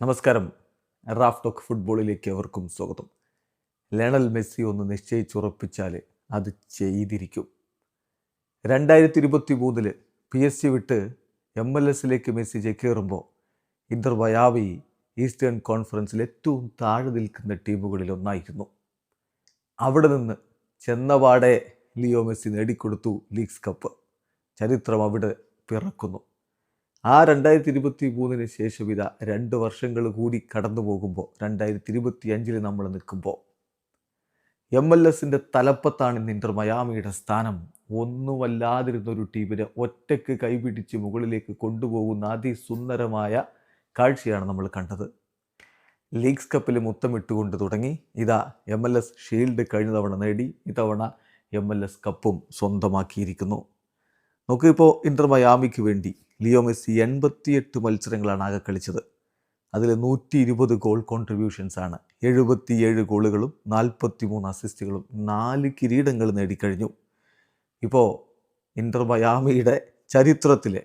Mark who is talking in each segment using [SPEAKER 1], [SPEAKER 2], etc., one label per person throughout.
[SPEAKER 1] നമസ്കാരം. Raf talk ഫുട്ബോളിലേക്ക് അവർക്കും സ്വാഗതം. ലയണൽ മെസ്സി ഒന്ന് നിശ്ചയിച്ചുറപ്പിച്ചാൽ അത് ചെയ്തിരിക്കും. രണ്ടായിരത്തി ഇരുപത്തി മൂന്നിൽ പി എസ് സി വിട്ട് എം എൽ എസിലേക്ക് മെസ്സി ചേക്കേറുമ്പോൾ ഇന്റർ വയാവി ഈസ്റ്റേൺ കോൺഫറൻസിൽ ഏറ്റവും താഴെ നിൽക്കുന്ന ടീമുകളിലൊന്നായിരുന്നു അവിടെ നിന്ന് ചെന്നപാടെ ലിയോ മെസ്സി നേടിക്കൊടുത്തു ലീഗ്സ് കപ്പ്. ചരിത്രം അവിടെ പിറക്കുന്നു. ആ രണ്ടായിരത്തി ഇരുപത്തി മൂന്നിന് ശേഷം ഇതാ രണ്ട് വർഷങ്ങൾ കൂടി കടന്നു പോകുമ്പോൾ രണ്ടായിരത്തി ഇരുപത്തി അഞ്ചിൽ നമ്മൾ നിൽക്കുമ്പോൾ എം എൽ എസിന്റെ തലപ്പത്താണ് ഇന്ന് ഇന്റർ മയാമിയുടെ സ്ഥാനം. ഒന്നുമല്ലാതിരുന്ന ഒരു ടീമിനെ ഒറ്റയ്ക്ക് കൈപിടിച്ച് മുകളിലേക്ക് കൊണ്ടുപോകുന്ന അതിസുന്ദരമായ കാഴ്ചയാണ് നമ്മൾ കണ്ടത്. ലീഗ്സ് കപ്പിൽ മുത്തമിട്ടുകൊണ്ട് തുടങ്ങി. ഇതാ എം എൽ എസ് ഷീൽഡ് കഴിഞ്ഞ തവണ നേടി. ഇത്തവണ എം എൽ എസ് കപ്പും സ്വന്തമാക്കിയിരിക്കുന്നു. നോക്കൂ ഇന്റർ മയാമിക്ക് വേണ്ടി ലിയോ മെസ്സി എൺപത്തിയെട്ട് മത്സരങ്ങളാണ് ആകെ കളിച്ചത്. അതിൽ നൂറ്റി ഇരുപത് ഗോൾ ആണ്. എഴുപത്തിയേഴ് ഗോളുകളും നാൽപ്പത്തി മൂന്ന് അസിസ്റ്റുകളും നാല് കിരീടങ്ങൾ നേടിക്കഴിഞ്ഞു. ഇപ്പോൾ ഇന്റർ മയാമിയുടെ ചരിത്രത്തിലെ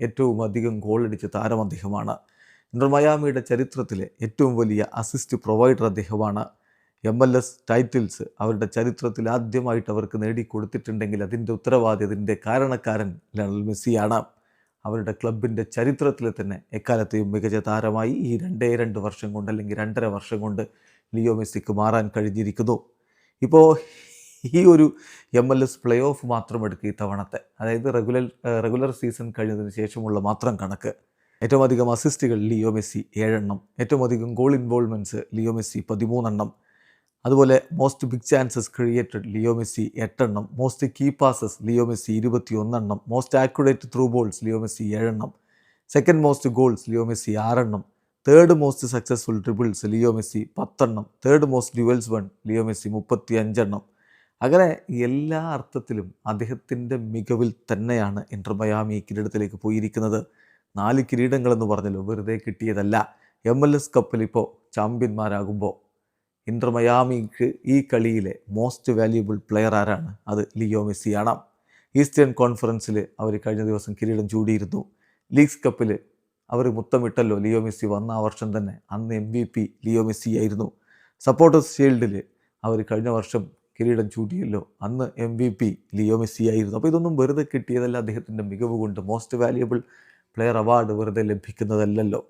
[SPEAKER 1] ഏറ്റവും അധികം ഗോൾ അടിച്ച താരം അദ്ദേഹമാണ്. ഇന്റർ മയാമിയുടെ ചരിത്രത്തിലെ ഏറ്റവും വലിയ അസിസ്റ്റ് പ്രൊവൈഡർ അദ്ദേഹമാണ്. എം എൽ എസ് ടൈറ്റിൽസ് അവരുടെ ചരിത്രത്തിൽ ആദ്യമായിട്ട് അവർക്ക് നേടിക്കൊടുത്തിട്ടുണ്ടെങ്കിൽ അതിന്റെ ഉത്തരവാദി അതിന്റെ കാരണക്കാരൻ ലണൽ മെസ്സിയാണ്. അവരുടെ ക്ലബിന്റെ ചരിത്രത്തിലെ തന്നെ എക്കാലത്തെയും മികച്ച താരമായി ഈ രണ്ടേ രണ്ട് വർഷം കൊണ്ട് അല്ലെങ്കിൽ രണ്ടര വർഷം കൊണ്ട് ലിയോ മെസ്സിക്ക് മാറാൻ കഴിഞ്ഞിരിക്കുന്നു. ഇപ്പോൾ ഈ ഒരു M L S play off മാത്രം എടുക്കുക ഇത്തവണത്തെ. അതായത് റെഗുലർ റെഗുലർ സീസൺ കഴിഞ്ഞതിന് ശേഷമുള്ള മാത്രം കണക്ക്. ഏറ്റവും അധികം അസിസ്റ്റുകൾ ലിയോ മെസ്സി ഏഴെണ്ണം. ഏറ്റവും അധികം ഗോൾ ഇൻവോൾവ്മെന്റ്സ് ലിയോ മെസ്സി പതിമൂന്നെണ്ണം. അതുപോലെ most big chances created Leo Messi എട്ടെണ്ണം most key passes Leo Messi ഇരുപത്തി ഒന്നെണ്ണം most accurate through balls Leo Messi ഏഴെണ്ണം second most goals Leo Messi ആറെണ്ണം third most successful dribbles Leo Messi പത്തെണ്ണം third most duels won Leo Messi മുപ്പത്തി അഞ്ചെണ്ണം അങ്ങനെ എല്ലാ അർത്ഥത്തിലും അദ്ദേഹത്തിന്റെ മികവിൽ തന്നെയാണ് മയാമി കിരീടത്തിലേക്ക് പോയിരിക്കുന്നത്. നാല് കിരീടങ്ങളെന്ന് പറഞ്ഞല്ലോ വെറുതെ കിട്ടിയതല്ല. എം എൽ എസ് കപ്പിൽ ഇപ്പോൾ ചാമ്പ്യന്മാരാകുമ്പോൾ ഇന്റർ മയാമിക്ക് ഈ കളിയിലെ മോസ്റ്റ് വാല്യുബിൾ പ്ലെയർ ആരാണ്? അത് ലിയോ മെസ്സിയാണ്. ഈസ്റ്റേൺ കോൺഫറൻസിൽ അവർ കഴിഞ്ഞ ദിവസം കിരീടം ചൂടിയിരുന്നു. ലീഗ്സ് കപ്പിൽ അവർ മുത്തമിട്ടല്ലോ ലിയോ മെസ്സി വന്ന ആ വർഷം തന്നെ. അന്ന് M V P Leo Messi ആയിരുന്നു. സപ്പോർട്ടേഴ്സ് ഷീൽഡിൽ അവർ കഴിഞ്ഞ വർഷം കിരീടം ചൂടിയല്ലോ. അന്ന് M V P Leo Messi ആയിരുന്നു. അപ്പോൾ ഇതൊന്നും വെറുതെ കിട്ടിയതല്ല. അദ്ദേഹത്തിന്റെ മികവ് കൊണ്ട് മോസ്റ്റ് വാല്യുബിൾ പ്ലെയർ അവാർഡ് വെറുതെ ലഭിക്കുന്നതല്ലല്ലോ.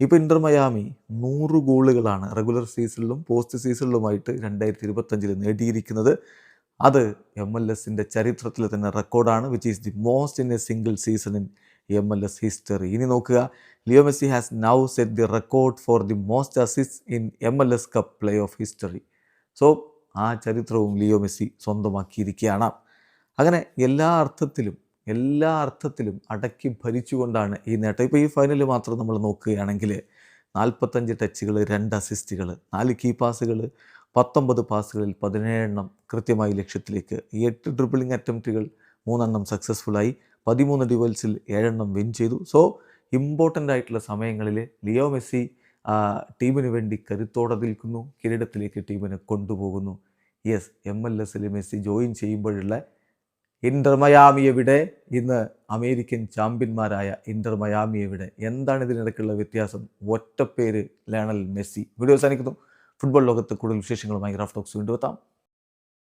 [SPEAKER 1] ഇപ്പോൾ ഇന്റർ മയാമി നൂറ് ഗോളുകളാണ് റെഗുലർ സീസണിലും പോസ്റ്റ് സീസണിലുമായിട്ട് രണ്ടായിരത്തി ഇരുപത്തഞ്ചിൽ നേടിയിരിക്കുന്നത്. അത് എം എൽ എസിന്റെ ചരിത്രത്തിൽ തന്നെ റെക്കോർഡാണ് which is the most in a single season in M L S history ഇനി നോക്കുക Leo Messi has now set the record for the most assist in M L S cup play off history so ആ ചരിത്രവും Leo Messi സ്വന്തമാക്കിയിരിക്കുകയാണ്. അങ്ങനെ എല്ലാ അർത്ഥത്തിലും എല്ലാ അർത്ഥത്തിലും അടക്കി ഭരിച്ചുകൊണ്ടാണ് ഈ നേട്ടം. ഇപ്പോൾ ഈ ഫൈനൽ മാത്രം നമ്മൾ നോക്കുകയാണെങ്കിൽ നാൽപ്പത്തഞ്ച് ടച്ചുകൾ രണ്ട് അസിസ്റ്റുകൾ നാല് കീ പാസുകൾ പത്തൊമ്പത് പാസുകളിൽ പതിനേഴെണ്ണം കൃത്യമായി ലക്ഷ്യത്തിലേക്ക് എട്ട് ഡ്രിബിളിംഗ് അറ്റംപ്റ്റുകൾ മൂന്നെണ്ണം സക്സസ്ഫുള്ളായി പതിമൂന്ന് ഡിവൽസിൽ ഏഴെണ്ണം വിൻ ചെയ്തു. സോ ഇമ്പോർട്ടന്റ് ആയിട്ടുള്ള സമയങ്ങളിൽ ലിയോ മെസ്സി ടീമിന് വേണ്ടി കരുത്തോടെ നിൽക്കുന്നു കിരീടത്തിലേക്ക് ടീമിനെ കൊണ്ടുപോകുന്നു. യെസ് എം എൽ എസിൽ മെസ്സി ജോയിൻ ചെയ്യുമ്പോഴുള്ള ഇന്റർ മയാമി എവിടെ? ഇന്ന് അമേരിക്കൻ ചാമ്പ്യന്മാരായ ഇന്റർ മയാമി എവിടെ? എന്താണ് ഇതിനിടയ്ക്കുള്ള വ്യത്യാസം? ഒറ്റപ്പേര് ലയണൽ മെസ്സി. വീഡിയോ അവസാനിക്കുന്നു. ഫുട്ബോൾ ലോകത്ത് കൂടുതൽ വിശേഷങ്ങളുമായി ഗ്രാഫ് ടോക്സ് വീണ്ടും എത്താം.